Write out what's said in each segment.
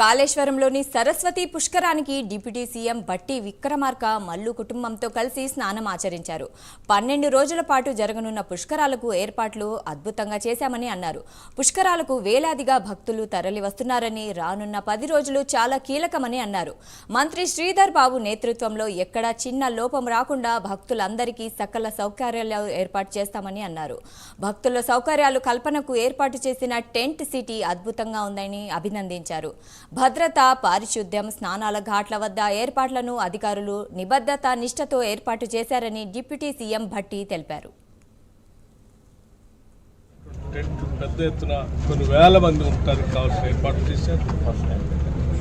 కాళేశ్వరంలోని సరస్వతి పుష్కరానికి deputy CM Bhatti Vikramarka Mallu కుటుంబంతో కలిసి స్నానం ఆచరించారు. పన్నెండు రోజుల పాటు జరగనున్న పుష్కరాలకు ఏర్పాట్లు అద్భుతంగా చేశామని అన్నారు. పుష్కరాలకు వేలాదిగా భక్తులు తరలి వస్తున్నారని రానున్న పది రోజులు చాలా కీలకమని అన్నారు. మంత్రి శ్రీధర్ బాబు నేతృత్వంలో ఎక్కడా చిన్న లోపం రాకుండా భక్తులందరికీ సకల సౌకర్యాలు ఏర్పాటు చేస్తామని అన్నారు. భక్తుల సౌకర్యాలు కల్పనకు ఏర్పాటు చేసిన టెంట్ సిటీ అద్భుతంగా ఉందని అభినందించారు. భద్రత పారిశుద్ధ్యం స్నానాల ఘాట్ల వద్ద ఏర్పాట్లను అధికారులు నిబద్ధత నిష్ఠతో ఏర్పాటు చేశారని డిప్యూటీ సీఎం భట్టి తెలిపారు. పెద్ద ఎత్తున కొన్ని వేల మంది ఉంటారు కావాల్సిన ఏర్పాటు చేశారు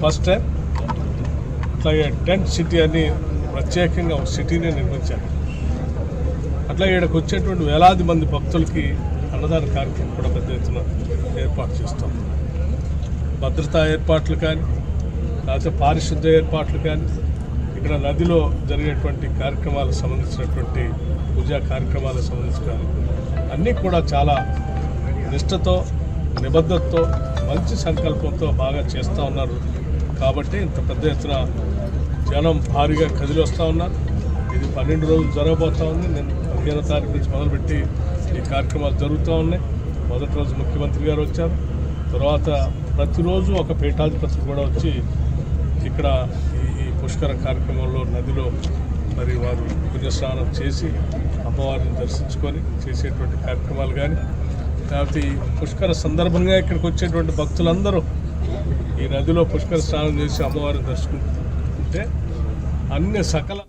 ఫస్ట్ టైం అట్లాగే టెంట్ సిటీ అని ప్రత్యేకంగా ఒక సిటీని నిర్మించారు. అట్లాగే ఇక్కడికి వచ్చేటువంటి వేలాది మంది భక్తులకి అన్నదాన కార్యక్రమం కూడా పెద్ద ఎత్తున ఏర్పాటు చేస్తాం భద్రతా ఏర్పాట్లు కానీ లేకపోతే పారిశుద్ధ్య ఏర్పాట్లు కానీ ఇక్కడ నదిలో జరిగేటువంటి కార్యక్రమాలకు సంబంధించినటువంటి పూజా కార్యక్రమాలకు సంబంధించిన కానీ అన్నీ కూడా చాలా నిష్టతో నిబద్ధతతో మంచి సంకల్పంతో బాగా చేస్తూ ఉన్నారు. కాబట్టి ఇంత పెద్ద ఎత్తున జనం భారీగా కదిలి వస్తూ ఉన్నారు. ఇది పన్నెండు రోజులు జరగబోతూ ఉంది. నేను పదిహేనో తారీఖు నుంచి మొదలుపెట్టి ఈ కార్యక్రమాలు జరుగుతూ ఉన్నాయి. మొదటి రోజు ముఖ్యమంత్రి గారు వచ్చారు. తర్వాత ప్రతిరోజు ఒక పీఠాధిపతులు కూడా వచ్చి ఇక్కడ ఈ పుష్కర కార్యక్రమంలో నదిలో మరి వారు పుణ్యస్నానం చేసి అమ్మవారిని దర్శించుకొని చేసేటువంటి కార్యక్రమాలు కానీ లేకపోతే ఈ పుష్కర సందర్భంగా ఇక్కడికి వచ్చేటువంటి భక్తులందరూ ఈ నదిలో పుష్కర స్నానం చేసి అమ్మవారిని దర్శించుకుంటే అన్ని సకల